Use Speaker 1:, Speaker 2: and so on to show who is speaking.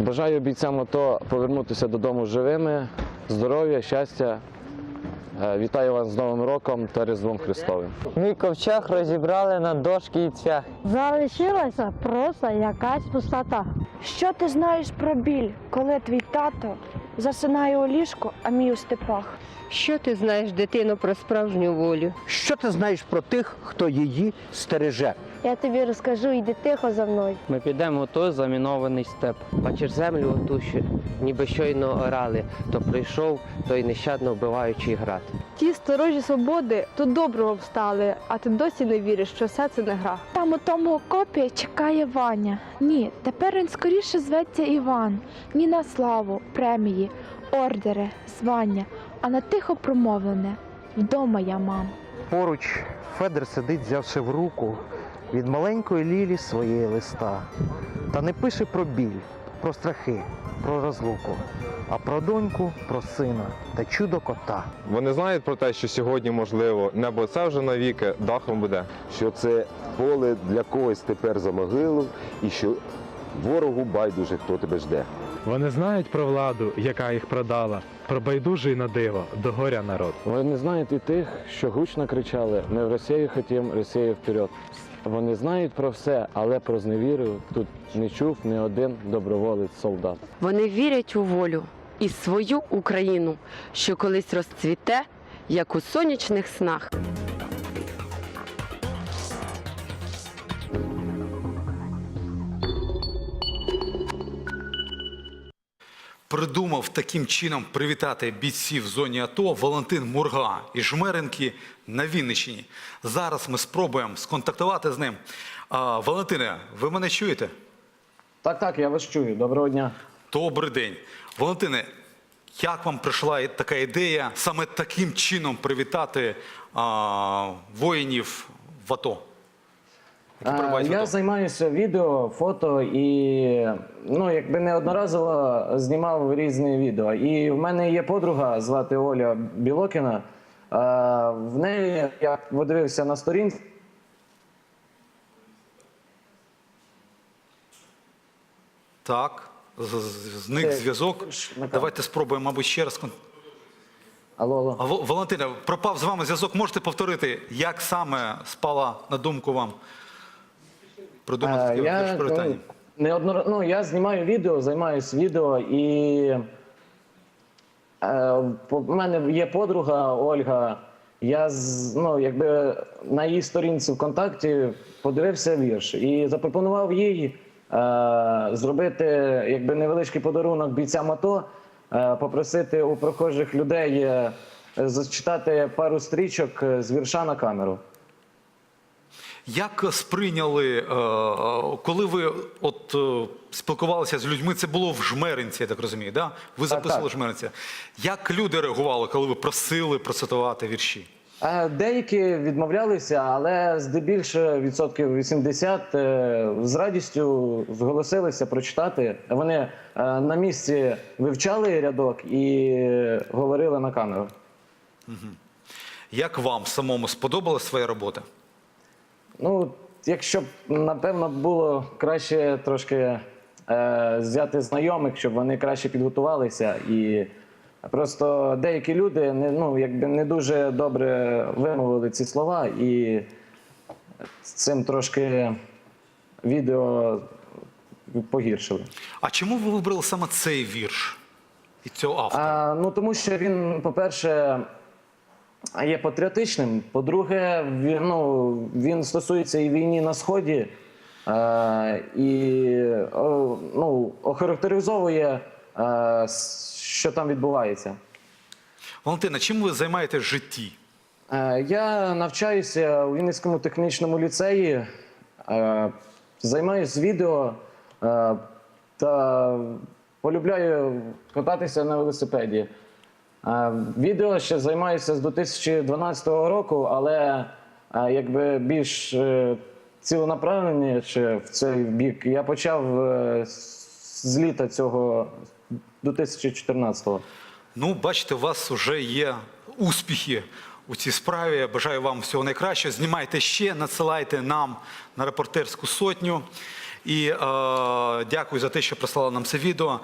Speaker 1: Бажаю бійцям АТО повернутися додому живими, здоров'я, щастя. Е, Вітаю вас з Новим роком та Різдвом Христовим.
Speaker 2: Мій ковчег розібрали на дошки і цвях.
Speaker 3: Залишилася просто якась пустота.
Speaker 4: Що ти знаєш про біль, коли твій тато засинає у ліжку, а мій у степах?
Speaker 5: Що ти знаєш, дитино, про справжню волю?
Speaker 6: Що ти знаєш про тих, хто її стереже?
Speaker 3: Я тобі розкажу, йди тихо за мною.
Speaker 2: Ми підемо у той замінований степ.
Speaker 7: Бачиш землю оту, що ніби щойно орали, то прийшов той нещадно вбиваючий град.
Speaker 8: Ті сторожі свободи тут доброго встали, а ти досі не віриш, що все це не гра.
Speaker 9: Там у тому окопі чекає Ваня. Ні, тепер він скоріше зветься Іван. Ні на славу, премії, ордери, звання, а на тихо промовлене. Вдома я, мам.
Speaker 6: Поруч Федор сидить, взявши в руку від маленької Лілі своєї листа. Та не пише про біль, про страхи, про розлуку, а про доньку, про сина та чудо кота.
Speaker 10: Вони знають про те, що сьогодні, можливо, небо це вже навіки дахом буде.
Speaker 11: що це поле для когось тепер за могилу, і що ворогу байдуже, хто тебе жде.
Speaker 12: Вони знають про владу, яка їх продала, про байдужий на диво, до горя народ.
Speaker 1: Вони знають і тих, що гучно кричали Ми в Росію хотім, Росію вперед. Вони знають про все, але про зневіру тут не чув ні один доброволець солдат.
Speaker 5: Вони вірять у волю і свою Україну, що колись розцвіте, як у сонячних снах.
Speaker 13: Придумав таким чином привітати бійців в зоні АТО Валентин Мурга із Жмеренки на Вінниччині. Зараз ми спробуємо сконтактувати з ним. А, Валентине, ви мене чуєте?
Speaker 1: Так, так, я вас чую. Доброго дня.
Speaker 13: Добрий день. Валентине, як вам прийшла така ідея саме таким чином привітати а, воїнів в АТО?
Speaker 1: Е, Я займаюся відео, фото і ну, якби неодноразово знімав різні відео. І в мене є подруга, звати Оля Білокіна. Е, В неї я подивився на сторінці.
Speaker 13: Так, зник зв'язок. Давайте спробуємо, мабуть, ще раз.
Speaker 1: Алло, алло.
Speaker 13: А Вал- Валентина, пропав з вами зв'язок. Можете повторити, як саме спала на думку вам придумати
Speaker 1: Е,
Speaker 13: таке привітання?
Speaker 1: ну, ну, я знімаю відео, займаюся відео, і е, в мене є подруга Ольга. Я ну, якби на її сторінці ВКонтакті подивився вірш і запропонував їй е, зробити якби невеличкий подарунок бійцям АТО, е, попросити у прохожих людей е, зачитати пару стрічок з вірша на камеру.
Speaker 13: Як сприйняли, е, е, коли ви от е, спілкувалися з людьми, це було в Жмеринці, я так розумію, да? Ви записували
Speaker 1: так.
Speaker 13: Жмеринці. Як люди реагували, коли ви просили процитувати вірші?
Speaker 1: Деякі відмовлялися, але здебільше відсотків 80 е, з радістю зголосилися прочитати. Вони на місці вивчали рядок і говорили на камеру.
Speaker 13: Як вам самому сподобалась своя робота?
Speaker 1: Ну, якщо б напевно було краще трошки е, взяти знайомих, щоб вони краще підготувалися. І просто деякі люди не, ну, якби не дуже добре вимовили ці слова, і з цим трошки відео погіршили.
Speaker 13: А чому ви вибрали саме цей вірш і цього автора?
Speaker 1: А, ну тому що він, по-перше, є патріотичним. По-друге, він, ну, він стосується і війни на сході, е, і о, ну, охарактеризовує, е, що там відбувається.
Speaker 13: Валентина, чим ви займаєтесь в житті?
Speaker 1: Е, Я навчаюся у Вінницькому технічному ліцеї, е, займаюся відео е, та полюбляю кататися на велосипеді. Відео ще займаюся з 2012 року, але якби більш е, ціленаправлені в цей бік я почав е, з літа цього 2014-го.
Speaker 13: Ну, бачите, у вас вже є успіхи у цій справі. Я бажаю вам всього найкращого. Знімайте ще, надсилайте нам на репортерську сотню. І е, дякую за те, що прислали нам це відео.